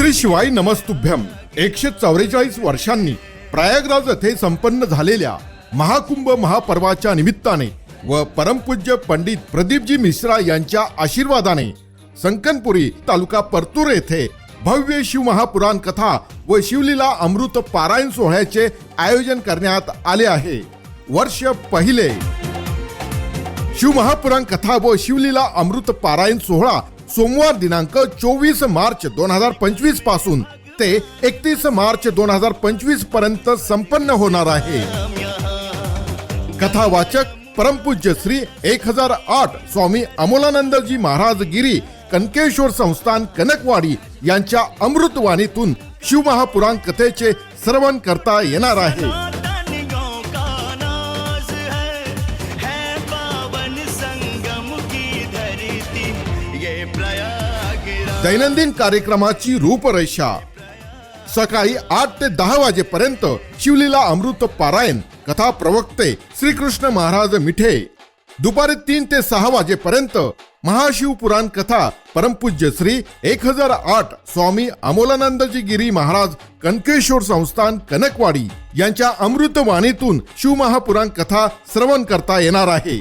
श्री शिवाय नमस्तुभ्यम. एकशे चौवेचाळीस वर्षांनी प्रयागराज येथे संपन्न झालेल्या महाकुंभ महापर्वाच्या निमित्ताने व परमपूज्य पंडित प्रदीपजी मिश्रा यांच्या आशीर्वादाने संकनपुरी तालुका परतूर येथे भव्य शिवमहापुराण कथा व शिवलीला अमृत पारायण सोहळ्याचे आयोजन करण्यात आले आहे. वर्ष पहिले शिवमहापुराण कथा व शिवलीला अमृत पारायण सोहळा सोमवार दिनांक चोवीस मार्च दोन हजार पंचवीसपासून ते एकतीस मार्च दोन हजार पंचवीसपर्यंत संपन्न होणार आहे. कथावाचक परमपूज्य श्री एक हजार आठ स्वामी अमोलानंदजी महाराज गिरी कनकेश्वर संस्थान कनकवाडी यांच्या अमृतवाणीतून शिवमहापुराण कथेचे श्रवण करता येणार आहे. दैनंदिन कार्यक्रमाची रूपरेषा. सकाळी आठ ते दहा वाजेपर्यंत शिवलीला अमृत पारायण कथा प्रवक्ते श्रीकृष्ण महाराज मिठे. दुपारी तीन ते सहा वाजेपर्यंत महाशिव पुराण कथा परमपूज्य श्री एक हजार आठ स्वामी अमोलानंदजी गिरी महाराज कनकेश्वर संस्थान कनकवाडी यांच्या अमृतवाणीतून शिवमहापुराण कथा श्रवण करता येणार आहे.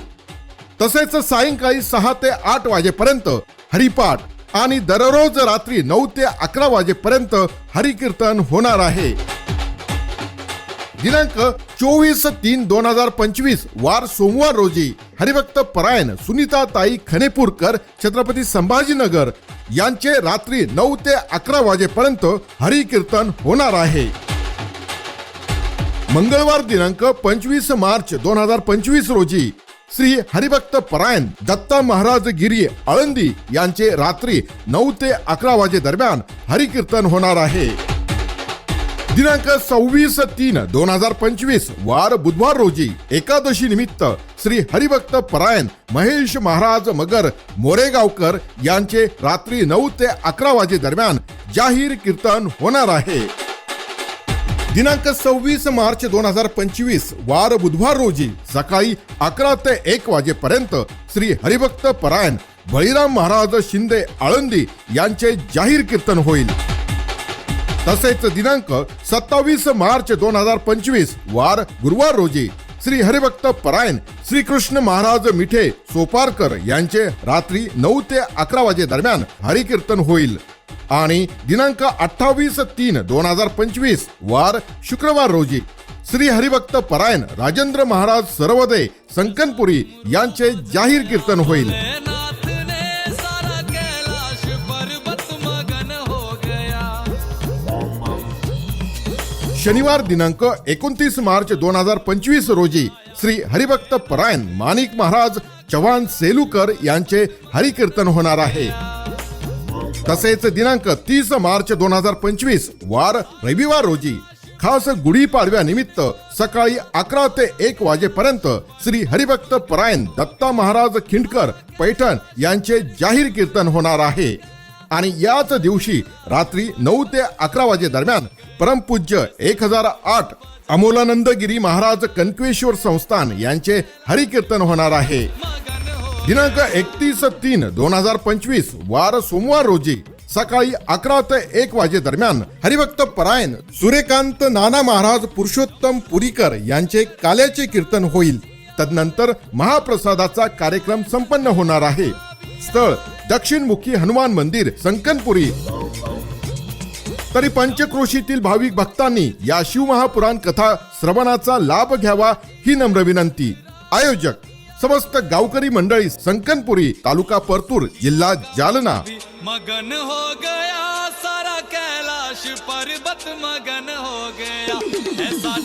तसेच सायंकाळी सहा ते आठ वाजेपर्यंत हरिपाठ. आणि दररोज रात्री नऊ ते अकरा वाजेपर्यंत हरिकीर्तन होणार आहे. दिनांक चोवीस तीन दोन हजार पंचवीस वार सोमवार रोजी हरिभक्त परायण सुनीता ताई खनेपूरकर छत्रपती संभाजीनगर यांचे रात्री नऊ ते अकरा वाजेपर्यंत हरिकीर्तन होणार आहे. मंगळवार दिनांक पंचवीस मार्च दोन हजार पंचवीस रोजी श्री हरिभक्त परायण दत्ता महाराज गिरी आळंदी यांचे रात्री नऊ ते अकरा वाजे दरम्यान हरिकीर्तन होणार आहे. दिनांक सव्वीस तीन दोन हजार पंचवीस वार बुधवार रोजी एकादशी निमित्त श्री हरिभक्त परायण महेश महाराज मगर मोरेगावकर यांचे रात्री नऊ ते अकरा वाजे दरम्यान जाहीर कीर्तन होणार आहे. दिनांक सव्वीस मार्च दोन हजार पंचवीस वार बुधवार रोजी सकाळी अकरा ते एक वाजेपर्यंत श्री हरिभक्त परायण बळीराम महाराज शिंदे आळंदी यांचे जाहीर कीर्तन होईल. तसेच दिनांक सत्तावीस मार्च दोन हजार पंचवीस वार गुरुवार रोजी श्री हरिभक्त परायण श्रीकृष्ण महाराज मिठे सोपारकर यांचे रात्री नऊ ते अकरा वाजे दरम्यान हरिकीर्तन होईल. आणि दिनांक अठ्ठावीस तीन दोन हजार पंचवीस वार शुक्रवार रोजी श्री हरिभक्त परायण राजेंद्र महाराज सरवदे संकनपुरी यांचे जाहीर कीर्तन होईल. हो शनिवार दिनांक एकोणतीस मार्च दोन हजार पंचवीस रोजी श्री हरिभक्त परायण माणिक महाराज चव्हाण सेलुकर यांचे हरिकीर्तन होणार आहे. तसेच दिनांक तीस मार्च दोन हजार पंचवीस वार रविवार रोजी. खास गुढीपाडव्यानिमित्त सकाळी अकरा ते एक वाजेपर्यंत श्री हरिभक्त परायण दत्ता महाराज खिंडकर पैठण यांचे जाहीर कीर्तन होणार आहे. आणि याच दिवशी रात्री नऊ ते अकरा वाजे दरम्यान परमपूज्य एक हजार आठ अमोलानंदगिरी महाराज कनकेश्वर संस्थान यांचे हरिकीर्तन होणार आहे. दिनांक एकतीस तीन दोन हजार पंचवीस वार सोमवार रोजी सकाळी अकरा ते एक वाजे दरम्यान हरिभक्त परायण सूर्यकांत नाना महाराज पुरुषोत्तम पुरीकर यांचे काल्याचे कीर्तन होईल. तदनंतर महाप्रसादाचा कार्यक्रम संपन्न होणार आहे. स्थळ दक्षिणमुखी हनुमान मंदिर संकनपुरी. तरी पंचक्रोशीतील भाविक भक्तांनी या शिवमहापुराण कथा श्रवणाचा लाभ घ्यावा ही नम्र विनंती. आयोजक समस्त गावकरी मंडळी संकनपुरी तालुका परतूर जिल्हा जालना. मगन हो गया सारा कैलाश पर्वत मगन हो गया. ऐसा